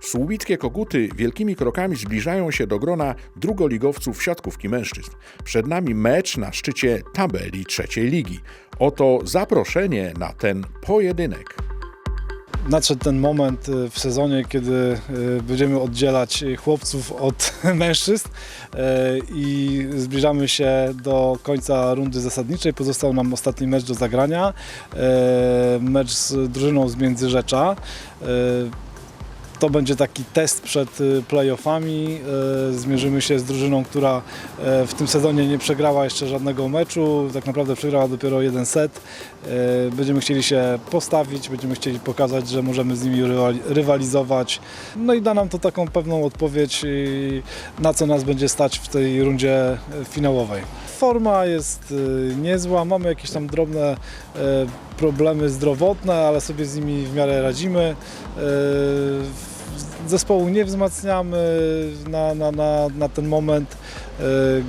Słubickie koguty wielkimi krokami zbliżają się do grona drugoligowców siatkówki mężczyzn. Przed nami mecz na szczycie tabeli trzeciej ligi. Oto zaproszenie na ten pojedynek. Nadszedł ten moment y, w sezonie, kiedy y, będziemy oddzielać chłopców od mężczyzn y, i zbliżamy się do końca rundy zasadniczej. Pozostał nam ostatni mecz do zagrania, mecz z drużyną z Międzyrzecza. To będzie taki test przed y, playoffami. Y, Zmierzymy się z drużyną, która y, w tym sezonie nie przegrała jeszcze żadnego meczu. Tak naprawdę przegrała dopiero jeden set. Będziemy chcieli się postawić, będziemy chcieli pokazać, że możemy z nimi rywali- rywalizować. No i da nam to taką pewną odpowiedź, na co nas będzie stać w tej rundzie finałowej. Forma jest y, niezła, mamy jakieś tam drobne y, problemy zdrowotne, ale sobie z nimi w miarę radzimy. Y, Zespołu nie wzmacniamy na, na, na, na ten moment.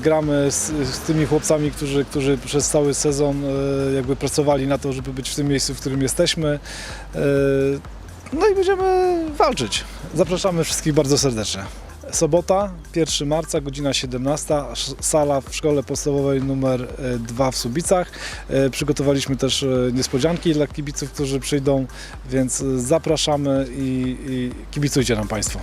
Gramy z, z tymi chłopcami, którzy, którzy przez cały sezon jakby pracowali na to, żeby być w tym miejscu, w którym jesteśmy. No i będziemy walczyć. Zapraszamy wszystkich bardzo serdecznie. Sobota, 1 marca, godzina 17, sz- sala w szkole podstawowej numer 2 w Subicach. E, Przygotowaliśmy też e, niespodzianki dla kibiców, którzy przyjdą, więc e, zapraszamy i, i kibicujcie nam Państwo.